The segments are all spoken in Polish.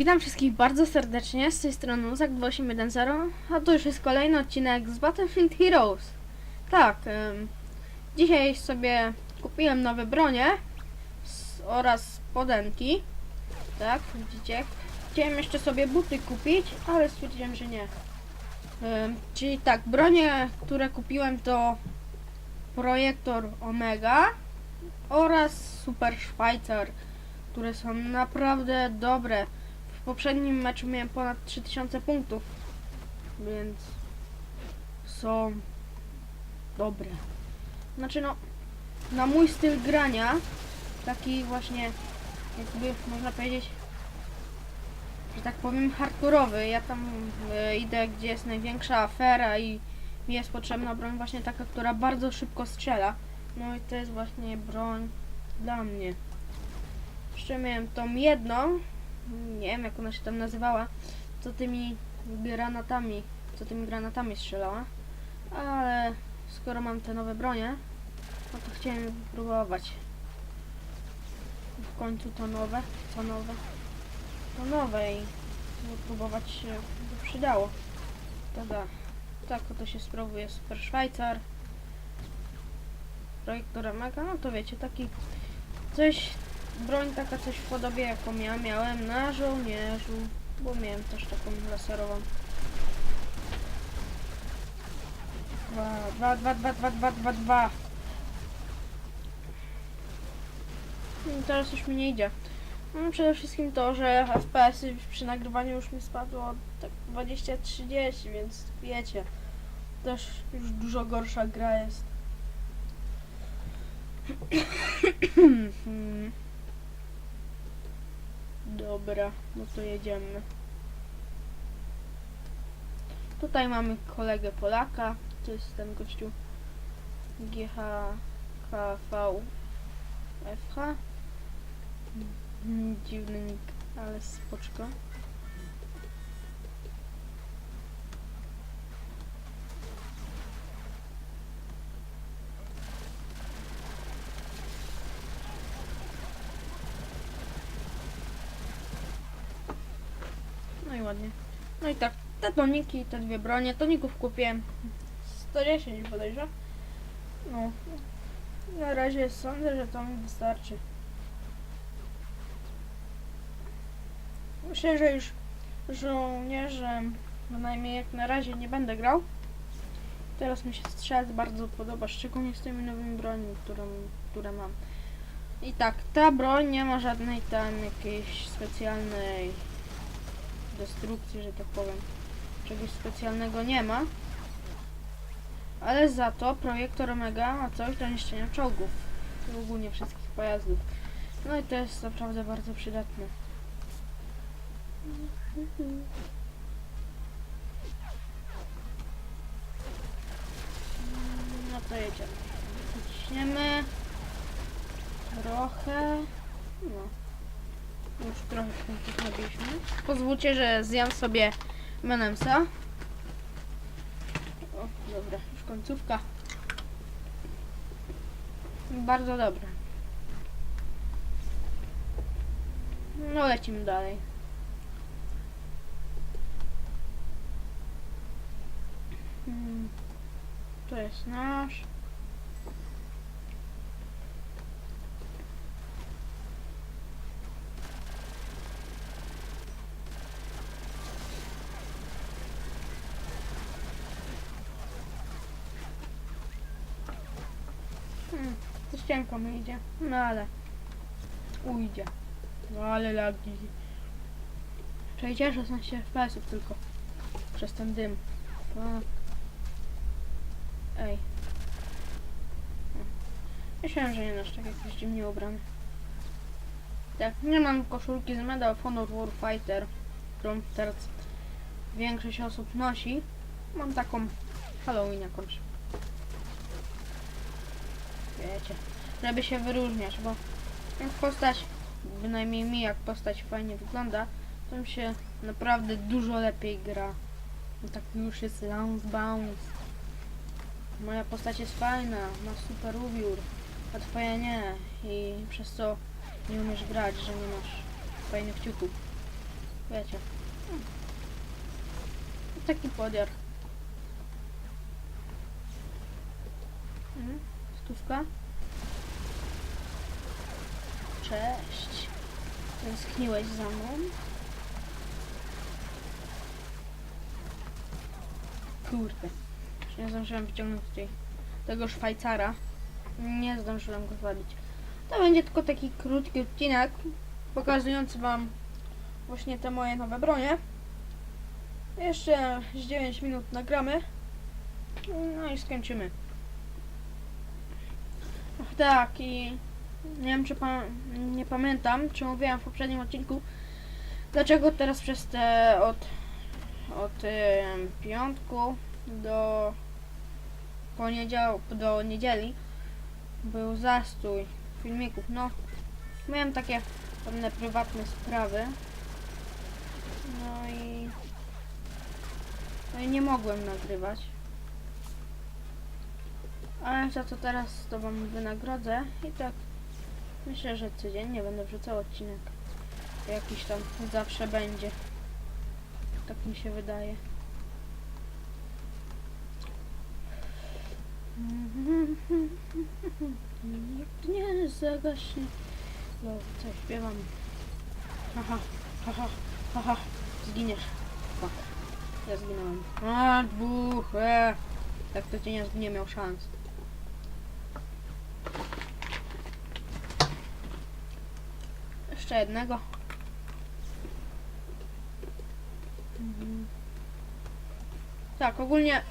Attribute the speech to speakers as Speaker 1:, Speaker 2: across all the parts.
Speaker 1: Witam wszystkich bardzo serdecznie, z tej strony Uzak2810, a to już jest kolejny odcinek z Battlefield Heroes. Tak, ym, dzisiaj sobie kupiłem nowe bronie s- oraz podenki. Tak, widzicie? Chciałem jeszcze sobie buty kupić, ale stwierdziłem, że nie. Ym, czyli tak, bronie, które kupiłem to projektor Omega oraz Super Schweizer, które są naprawdę dobre. W poprzednim meczu miałem ponad 3000 punktów, więc są dobre. Znaczy no, na mój styl grania, taki właśnie, jakby można powiedzieć, że tak powiem hardkorowy. Ja tam e, idę, gdzie jest największa afera i mi jest potrzebna broń właśnie taka, która bardzo szybko strzela. No i to jest właśnie broń dla mnie. Jeszcze miałem tą jedną, nie wiem jak ona się tam nazywała, co tymi granatami, co tymi granatami strzelała. Ale skoro mam te nowe bronie, no to chciałem próbować. W końcu to nowe, co nowe, to nowe i próbować się by przydało. Tada. Tak oto się sprawuje Super Szwajcar. Projektor Mega, no to wiecie, taki coś broń taka coś w podobie jaką ja miałem na żołnierzu, bo miałem też taką laserową. Dwa, dwa, dwa, dwa, dwa, dwa, dwa, dwa. I teraz już mi nie idzie. No, przede wszystkim to, że FPS przy nagrywaniu już mi spadło tak 20-30, więc wiecie, też już dużo gorsza gra jest. Dobra, no to jedziemy. Tutaj mamy kolegę Polaka. To jest ten gościu GHKV FH. Dziwny nick, ale spoczko. No i ładnie. No i te toniki, te dwie bronie, toników kupiłem 110 bodajże. No, na razie sądzę, że to mi wystarczy. Myślę, że już żołnierzem bynajmniej jak na razie nie będę grał. Teraz mi się strzelec bardzo podoba, szczególnie z tymi nowymi broniami, którą, które mam. I tak, ta broń nie ma żadnej tam jakiejś specjalnej destrukcji, że tak powiem. Czegoś specjalnego nie ma. Ale za to projektor Omega ma coś do niszczenia czołgów. I ogólnie wszystkich pojazdów. No i to jest naprawdę bardzo przydatne. No to jedziemy. Ciśniemy. Trochę. No. Już trochę punktów nabiliśmy. Pozwólcie, że zjem sobie menemsa. O, dobra, już końcówka. Bardzo dobre. No lecimy dalej. Hmm, To jest nasz. Hmm, ścianką mi idzie. No ale ujdzie. No ale lagi. Przejdzie 16 FPS tylko. Przez ten dym. A. Ej. Myślałem, że nie nasz tak jakiś dziwnie ubrany. Tak, nie mam koszulki z Medal of Honor Warfighter, którą teraz większość osób nosi. Mam taką Halloween jakąś. Wiecie, żeby się wyróżniać, bo jak postać, bynajmniej mi jak postać fajnie wygląda, to mi się naprawdę dużo lepiej gra. No tak już jest Lance Bounce. Moja postać jest fajna, ma super ubiór, a twoja nie. I przez co nie umiesz grać, że nie masz fajnych ciuchów. Wiecie. Hmm. Taki podziar. Mhm. Stówka. Cześć. Tęskniłeś za mną? Kurde. Już Nie zdążyłem wyciągnąć tej, tego Szwajcara. Nie zdążyłem go zwabić. To będzie tylko taki krótki odcinek pokazujący wam właśnie te moje nowe bronie. Jeszcze z 9 minut nagramy. No i skończymy. Ach tak i nie wiem czy pa nie pamiętam, czy mówiłam w poprzednim odcinku, dlaczego teraz przez te od, od piątku do poniedziałku, do niedzieli był zastój filmików. No, miałem takie pewne prywatne sprawy. No i, no i nie mogłem nagrywać. Ale za to teraz to wam wynagrodzę i tak myślę, że codziennie będę wrzucał odcinek. Jakiś tam zawsze będzie. Tak mi się wydaje. Nikt nie zagaśnie. No, co śpiewam? Haha, haha, haha, zginiesz. Ja zginąłem. A, dwóch, e. Tak to cię nie, nie miał szans. Jeszcze jednego. Tak, ogólnie...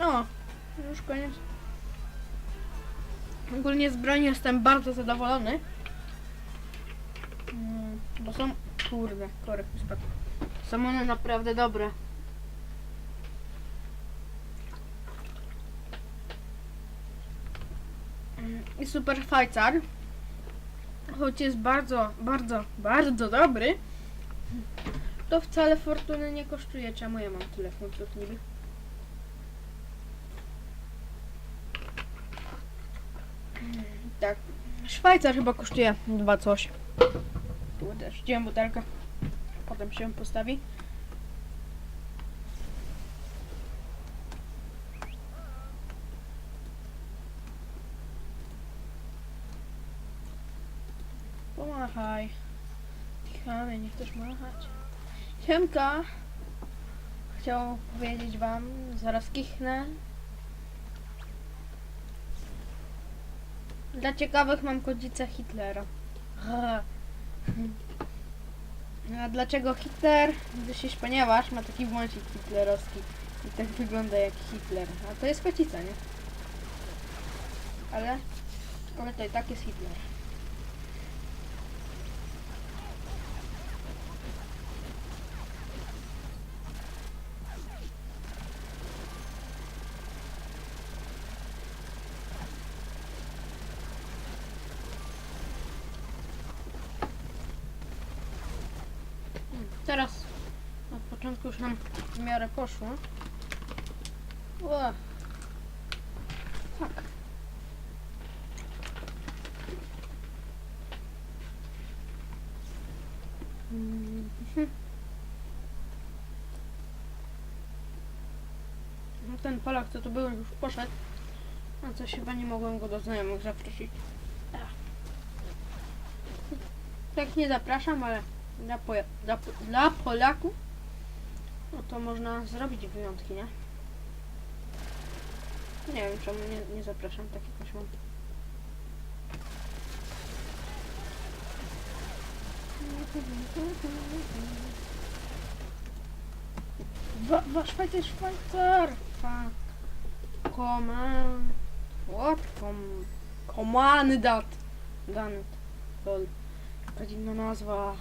Speaker 1: O, już koniec. Ogólnie z broni jestem bardzo zadowolony. Mm, Bo są... Kurde, korek spadł. Są one naprawdę dobre. Mm, I super fajcar. Choć jest bardzo, bardzo, bardzo dobry. To wcale fortuny nie kosztuje. Czemu ja mam tyle funtów niby? Tak. Szwajcar chyba kosztuje dwa coś. Tu też. Butelkę. Potem się ją postawi. Machać? Siemka. Chciał powiedzieć wam, zaraz kichnę. Dla ciekawych mam kodzicę Hitlera. A dlaczego Hitler? Gdyż ponieważ ma taki wąsik hitlerowski i tak wygląda jak Hitler. A to jest kocica, nie? Ale, ale to i tak jest Hitler. Teraz od początku już nam w miarę poszło. Tak. Mhm. No ten Polak, co tu był, już poszedł. A coś chyba nie mogłem go do znajomych zaprosić. Ach. Tak nie zapraszam, ale dla, dla, dla Polaków no to można zrobić wyjątki, nie? Nie wiem czemu nie, nie zapraszam, tak jakoś mam. Wa, wa, Szwajcar, Szwajcar! Fuck. Command. What? Com, comandat. Danet. Lol. Dziwna nazwa.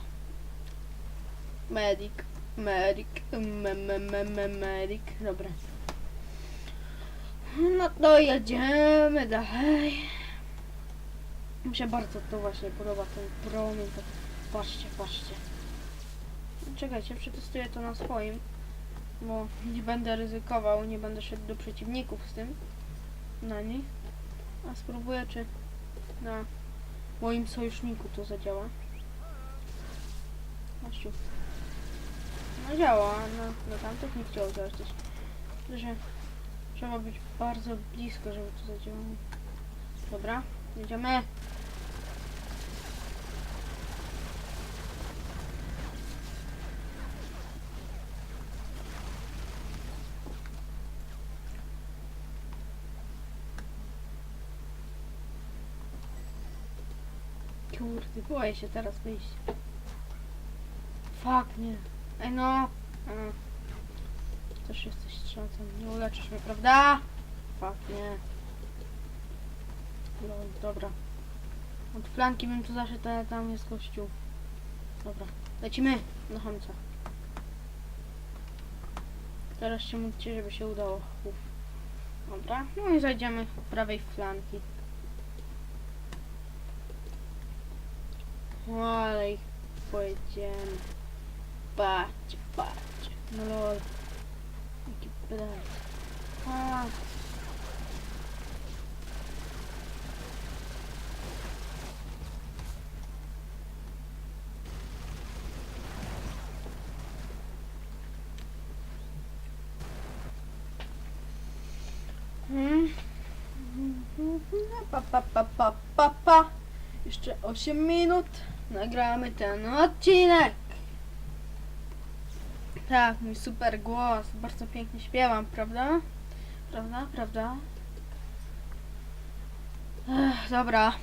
Speaker 1: Medic. Medic. Me, me, me, me, medic. Dobra. No to jedziemy dalej. Mi się bardzo to właśnie podoba ten promień. To... Patrzcie, patrzcie. Czekajcie, przetestuję to na swoim. Bo nie będę ryzykował, nie będę szedł do przeciwników z tym. Na nich. A spróbuję, czy na moim sojuszniku to zadziała. Kościół. No działa, no, no tamtych nie chciało działać też. Że trzeba być bardzo blisko, żeby to zadziałało. Dobra, jedziemy. Kurde, boję się teraz wyjść. Fuck, nie. Ej no. A. Też jesteś strzelcem. Nie uleczysz mnie, prawda? Fuck, nie. No, dobra. Od flanki bym tu zaszedł, ale tam jest kościół. Dobra. Lecimy do hamca. Teraz się módlcie, żeby się udało. Uf. Dobra. No i zajdziemy od prawej flanki. Ale ich pojedziemy. Patrzcie, patrzcie. No lol. Jaki pedał. A. Hmm. Pa, pa, pa, pa, pa, pa. Jeszcze 8 minut. Nagramy ten odcinek. Tak, mój super głos. Bardzo pięknie śpiewam, prawda? Prawda, prawda? Ech, dobra.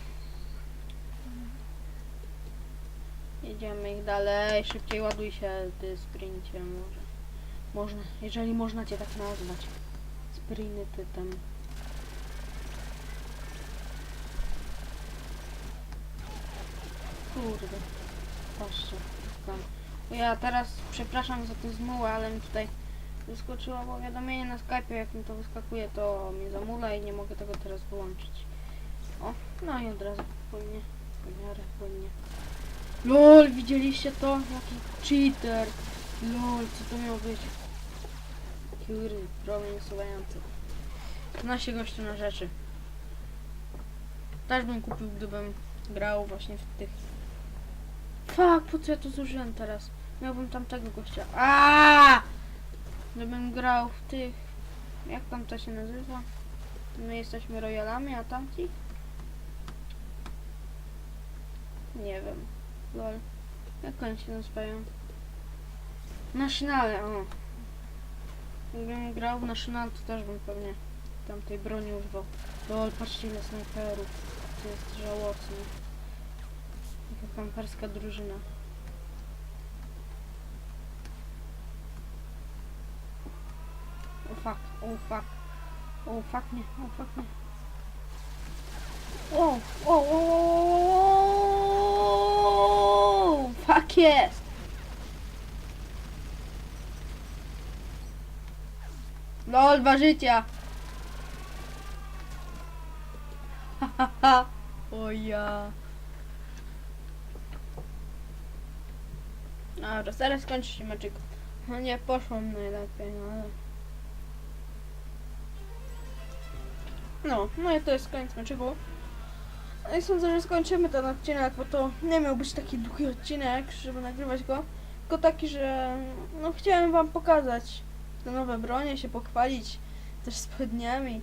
Speaker 1: Jedziemy ich dalej. Szybciej ładuj się, ty sprincie może. Można, jeżeli można cię tak nazwać. Sprintytem. Kurde. Patrzcie. Tam. Ja teraz przepraszam za tę zmułę, ale mi tutaj wyskoczyło powiadomienie na Skype, jak mi to wyskakuje, to mnie zamula i nie mogę tego teraz wyłączyć. O, no i od razu płynnie, miarę płynnie. LOL, widzieliście to? Jaki cheater! LOL, co to miało być? Kurde, problem usuwający. Zna się gościu na rzeczy. Też bym kupił, gdybym grał właśnie w tych Fuck, po co ja to zużyłem teraz? Miałbym tamtego gościa. A! Gdybym grał w tych. Jak tam to się nazywa? My jesteśmy royalami, a tamci? Nie wiem. Lol. Jak oni się nazywają? Nationale, o. Gdybym grał w National, to też bym pewnie tamtej broni używał. Lol, patrzcie ile snajperów. To jest żałosne. Taka kamperska drużyna. O fuck, o fuck. O fuck nie, o fuck nie. O, o, o, fuck jest. Lol, dwa życia. Hahaha. O ja. Dobra, zaraz skończy się meczyk. No nie poszło najlepiej, no ale... No, no i to jest koniec meczyku. No i sądzę, że skończymy ten odcinek, bo to nie miał być taki długi odcinek, żeby nagrywać go. Tylko taki, że no chciałem wam pokazać te nowe bronie, się pochwalić też spodniami.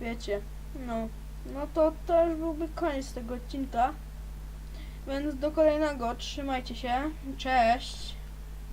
Speaker 1: Wiecie, no. No to już byłby koniec tego odcinka. Więc do kolejnego. Trzymajcie się. Cześć.